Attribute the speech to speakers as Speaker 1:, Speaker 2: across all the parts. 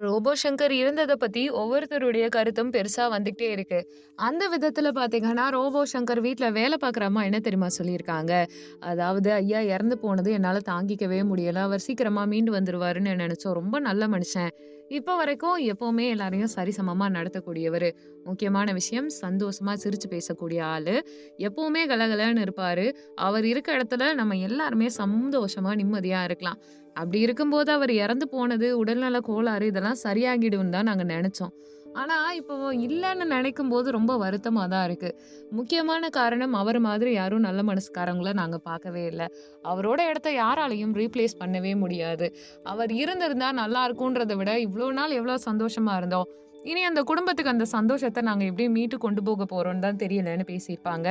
Speaker 1: Robot Shankar இருந்ததை பத்தி ஒவ்வொருத்தருடைய கருத்தும் பெருசா வந்துகிட்டே இருக்கு. அந்த விதத்துல பார்த்தீங்கன்னா, ரோபோ சங்கர் வீட்டில் வேலை பார்க்குற அம்மா என்ன தெரியுமா சொல்லியிருக்காங்க? அதாவது, "ஐயா இறந்து போனது என்னால தாங்கிக்கவே முடியல. அவர் சீக்கிரமா மீண்டு வந்துருவாருன்னு நினச்சோம் ரொம்ப நல்ல மனுஷன். இப்போ வரைக்கும் எப்பவுமே எல்லாரையும் சரிசமமா நடத்தக்கூடியவர் முக்கியமான விஷயம் சந்தோஷமா சிரிச்சு பேசக்கூடிய ஆளு. எப்பவுமே கலகலன்னு இருப்பாரு. அவர் இருக்க இடத்துல நம்ம எல்லாருமே சந்தோஷமா, நிம்மதியா இருக்கலாம். அப்படி இருக்கும்போது அவர் இறந்து போனது, உடல்நல கோளாறு இதெல்லாம் சரியாகிடும்னு தான் நாங்கள் நினச்சோம். ஆனால் இப்போ நினைக்கும் போது ரொம்ப வருத்தமாக தான் இருக்குது முக்கியமான காரணம் அவர் மாதிரி யாரும் நல்ல மனசுக்காரங்கள நாங்கள் பார்க்கவே இல்லை அவரோட இடத்த யாராலையும் ரீப்ளேஸ் பண்ணவே முடியாது. அவர் இருந்திருந்தால் நல்லா நல்லாருக்கும்ன்றத விட, இவ்வளோ நாள் எவ்வளோ சந்தோஷமாக இருந்தோம். இனி அந்த குடும்பத்துக்கு அந்த சந்தோஷத்தை நாங்கள் எப்படி மீட்டு கொண்டு போக போகிறோம்னு தான் தெரியலன்னு பேசியிருப்பாங்க.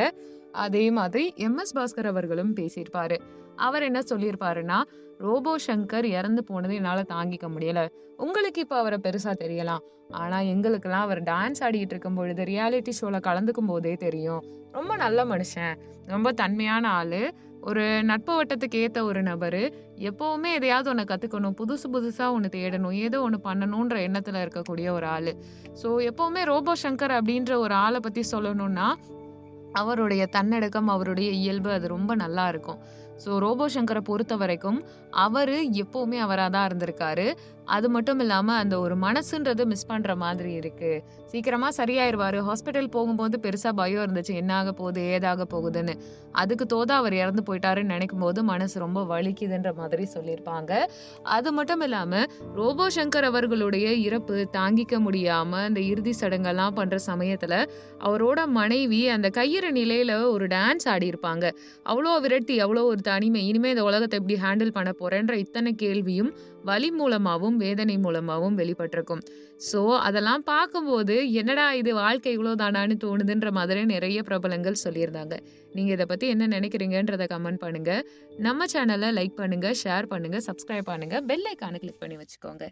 Speaker 1: அதே மாதிரி எம்.எஸ். பாஸ்கர் அவர்களும் பேசியிருப்பாரு. அவர் என்ன சொல்லியிருப்பாருன்னா, "ரோபோ சங்கர் இறந்து போனது என்னால் தாங்கிக்க முடியலை உங்களுக்கு இப்போ அவரை பெருசாக தெரியலாம். ஆனால் எங்கள் எங்களுக்கெல்லாம் அவர் டான்ஸ் ஆடிட்டு இருக்கும்பொழுது, ரியாலிட்டி ஷோவில் கலந்துக்கும் போதே தெரியும். ரொம்ப நல்ல மனுஷன். ரொம்ப தன்மையான ஆள் ஒரு நட்பு வட்டத்துக்கு ஏற்ற ஒரு நபரு. எப்போவுமே எதையாவது ஒன்று கற்றுக்கணும் புதுசு புதுசாக ஒன்று தேடணும். ஏதோ ஒன்று பண்ணணுன்ற எண்ணத்தில் இருக்கக்கூடிய ஒரு ஆள் ஸோ எப்போவுமே ரோபோ சங்கர் அப்படின்ற ஒரு ஆளை பற்றி சொல்லணும்னா, அவருடைய தன்னடக்கம், அவருடைய இயல்பு அது ரொம்ப நல்லா இருக்கும். ஸோ ரோபோ ஷங்கரை பொறுத்த வரைக்கும் அவர் எப்போவுமே அவராக தான் இருந்திருக்காரு. அது மட்டும் இல்லாமல் அந்த ஒரு மனசுன்றது மிஸ் பண்ணுற மாதிரி இருக்குது சீக்கிரமாக சரியாயிருவாரு. ஹாஸ்பிட்டல் போகும்போது பெருசாக பயம் இருந்துச்சு. என்ன ஆக போகுது? ஏதாக போகுதுன்னு. அதுக்கு தோதா அவர் இறந்து போயிட்டாருன்னு நினைக்கும் போது மனசு ரொம்ப வலிக்குதுன்ற மாதிரி சொல்லியிருப்பாங்க. அது மட்டும் இல்லாமல் ரோபோ சங்கர் அவர்களுடைய இறப்பு தாங்கிக்க முடியாமல் அந்த இறுதி சடங்கெல்லாம் பண்ணுற சமயத்தில் அவரோட மனைவி அந்த கையிற நிலையில் ஒரு டான்ஸ் ஆடியிருப்பாங்க. அவ்வளோ விரட்டி அவ்வளோ ஒரு தனிமை. இனிமே இந்த உலகத்தை எப்படி ஹேண்டில் பண்ண போறேன்ற இத்தனை கேள்வியும், வலி மூலமாகவும் வேதனை மூலமாகவும் வெளிப்பட்டிருக்கும். ஸோ அதெல்லாம் பார்க்கும்போது, "என்னடா இது வாழ்க்கை இவ்வளோதானான்னு தோணுதுன்ற" மாதிரி நிறைய பிரபலங்கள் சொல்லியிருந்தாங்க. நீங்கள் இதை பற்றி என்ன நினைக்கிறீங்கன்றதை கமெண்ட் பண்ணுங்கள் நம்ம சேனலை லைக் பண்ணுங்கள் ஷேர் பண்ணுங்கள் சப்ஸ்கிரைப் பண்ணுங்கள் பெல் ஐகான கிளிக் பண்ணி வச்சுக்கோங்க.